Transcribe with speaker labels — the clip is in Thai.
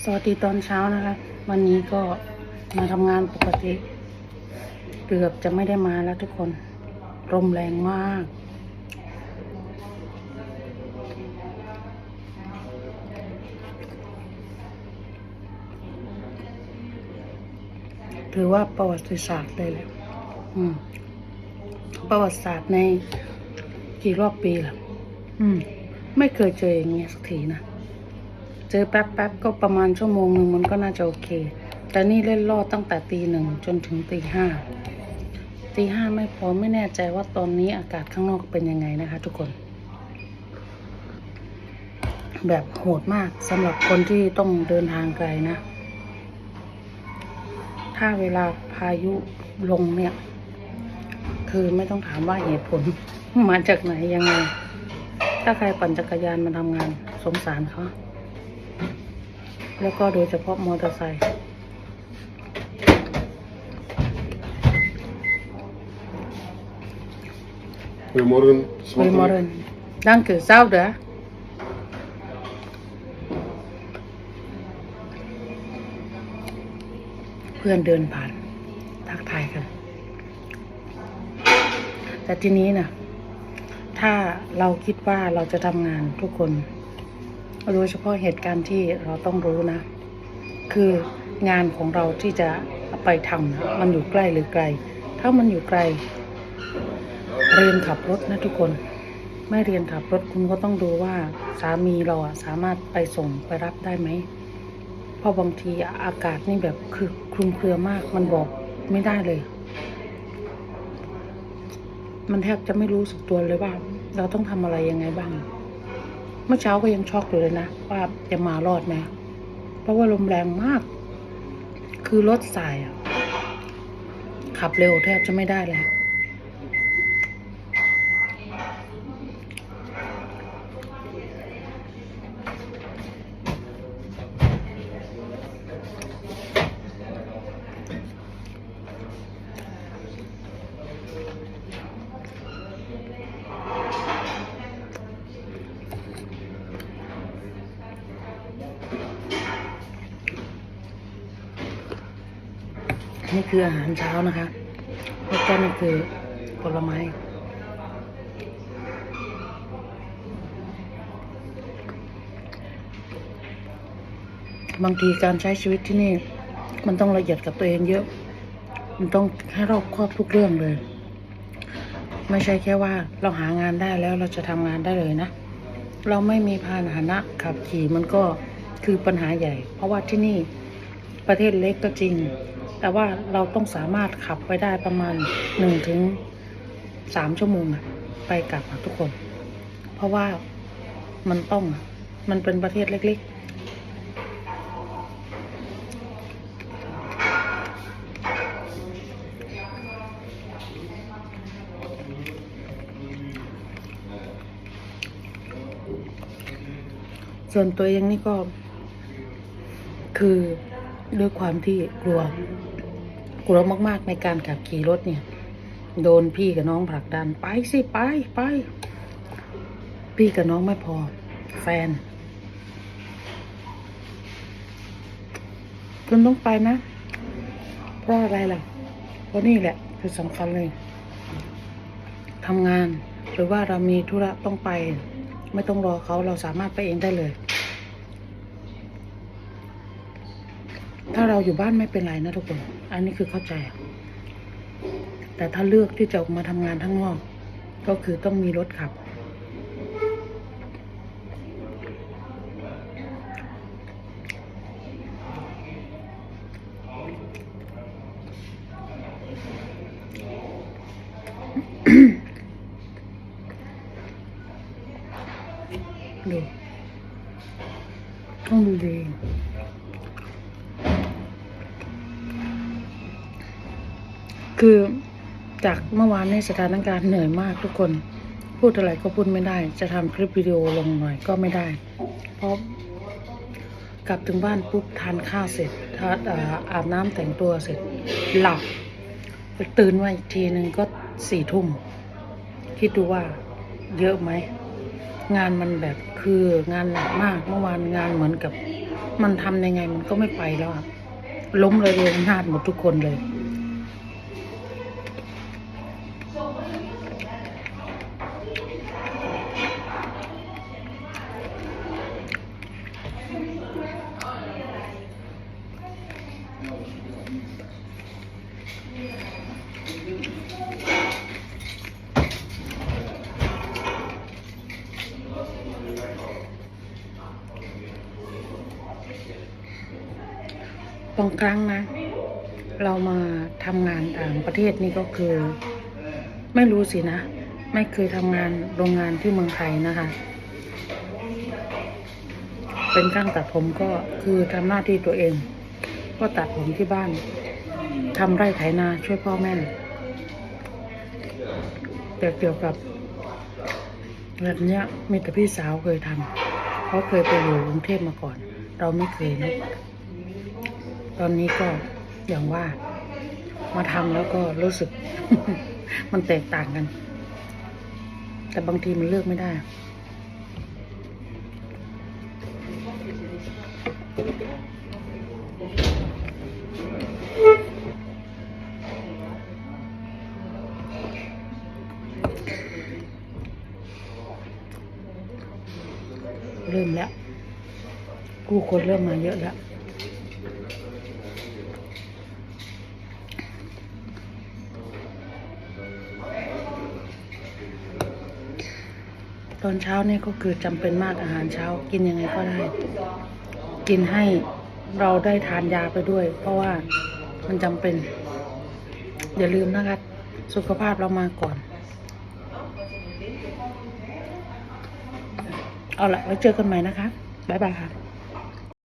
Speaker 1: สวัสดีตอนเช้านะคะ วันนี้ก็มาทำงานปกติ เกือบจะไม่ได้มาแล้วทุกคนลมแรงมาก ถือว่าประวัติศาสตร์เลยแหละประวัติศาสตร์ในกี่รอบปีล่ะ อืม ไม่เคยเจออย่างเงี้ยสักทีนะ เจอแป๊บๆก็ประมาณชั่วโมงหนึ่งมันก็น่าจะโอเค แต่นี่เล่นรอดตั้งแต่ตีหนึ่งจนถึงตีห้าตีห้าไม่พอไม่แน่ใจว่าตอนนี้อากาศข้างนอกเป็นยังไงนะคะ ทุกคน แบบโหดมากสำหรับคนที่ต้องเดินทางไกลนะ ถ้าเวลาพายุลงเนี่ย คือไม่ต้องถามว่าเหตุผลมาจากไหนยังไง ถ้าใครปั่นจักรยานมาทำงานสงสารเขา แล้วก็โดยเฉพาะมอเตอร์ไซค์
Speaker 2: Goedemorgen.
Speaker 1: คุยมอเรนดังคือเศร้าเด้อเพื่อนเดินผ่าน ทักทายกัน แต่ทีนี้นะถ้าเราคิดว่าเราจะทำงานทุกคน โดยเฉพาะเหตุการณ์ที่เราต้องรู้นะ คืองานของเราที่จะไปทำนะมันอยู่ใกล้หรือไกล ถ้ามันอยู่ไกล เรียนขับรถนะทุกคนไม่เรียนขับรถคุณก็ต้องดูว่าสามีเราอะสามารถไปส่งไปรับได้ไหมเพราะบางทีอากาศนี่แบบคือคลุมเครือมากมันบอกไม่ได้เลย มันแทบจะไม่รู้สึกตัวเลยว่า เราต้องทำอะไรยังไงบ้าง เมื่อเช้าก็ยังช็อกอยู่เลยนะว่าจะมารอดไหมเพราะว่าลมแรงมาก คือรถสายอะขับเร็วแทบจะไม่ได้แล้ว นี่คืออาหารเช้านะคะแล้วก็นี่คือผลไม้บางทีการใช้ชีวิตที่นี่ มันต้องละเอียดกับตัวเองเยอะ มันต้องให้รอบครอบทุกเรื่องเลย ไม่ใช่แค่ว่าเราหางานได้แล้วเราจะทำงานได้เลยนะ เราไม่มีพาหนะขับขี่มันก็คือปัญหาใหญ่ เพราะว่าที่นี่ประเทศเล็กก็จริง แต่ว่าเราต้องสามารถขับไปได้ประมาณหนึ่งถึงสามชั่วโมงอะไปกลับทุกคน เพราะว่ามันต้องมันเป็นประเทศเล็กๆส่วนตัวเองนี่ก็ คือด้วยความที่กลัว กลัวมาก ๆ ในการขับขี่รถเนี่ย โดนพี่กับน้องผลักดันไปสิไปไป พี่กับน้องไม่พอ แฟน คุณต้องไปนะ เพราะอะไรล่ะ เพราะนี่แหละ คือสำคัญเลยทำงานหรือว่าเรามีธุระต้องไป ไม่ต้องรอเขาเราสามารถไปเองได้เลย ถ้าเราอยู่บ้านไม่เป็นไรนะทุกคน อันนี้คือเข้าใจ แต่ถ้าเลือกที่จะออกมาทำงานทั้งนอก ก็คือต้องมีรถขับ ดูต้องดูดี คือจากเมื่อวานในสถานการณ์เหนื่อยมากทุกคน พูดอะไรก็พูดไม่ได้ จะทำคลิปวิดีโอลงหน่อยก็ไม่ได้ เพราะกลับถึงบ้านปุ๊บทานข้าวเสร็จทาอาอาบน้ำแต่งตัวเสร็จหลับตื่นมาอีกทีหนึ่งก็สี่ทุ่มคิดดูว่าเยอะไหม งานมันแบบคืองานหนักมาก เมื่อวานงานเหมือนกับ มันทำยังไงมันก็ไม่ไปแล้วอะล้มเลยเรงนาดหมดทุกคนเลย บางครั้งนะ เรามาทำงานต่างประเทศนี่ก็คือ ไม่รู้สินะ ไม่เคยทำงานโรงงานที่เมืองไทยนะคะ เป็นช่างตัดผมก็คือทำหน้าที่ตัวเอง ก็ตัดผมที่บ้านทำไร่ไถนาช่วยพ่อแม่แต่เกี่ยวกับแบบเนี้ยมีแต่พี่สาวเคยทำเขาเคยไปอยู่กรุงเทพมาก่อน เราไม่เคยนะ อนนี้ก็อย่างว่ามาทำแล้วก็รู้สึก มันแตกต่างกัน แต่บางทีมันเลือกไม่ได้ เริ่มแล้วผู้คนเริ่มมาเยอะแล้ว ตอนเช้าเนี่ยก็คือจำเป็นมากอาหารเช้า กินยังไงก็ได้ กินให้เราได้ทานยาไปด้วย เพราะว่ามันจำเป็น อย่าลืมนะคะสุขภาพเรามาก่อน เอาละไว้เจอกันใหม่นะคะ บ๊ายบายค่ะ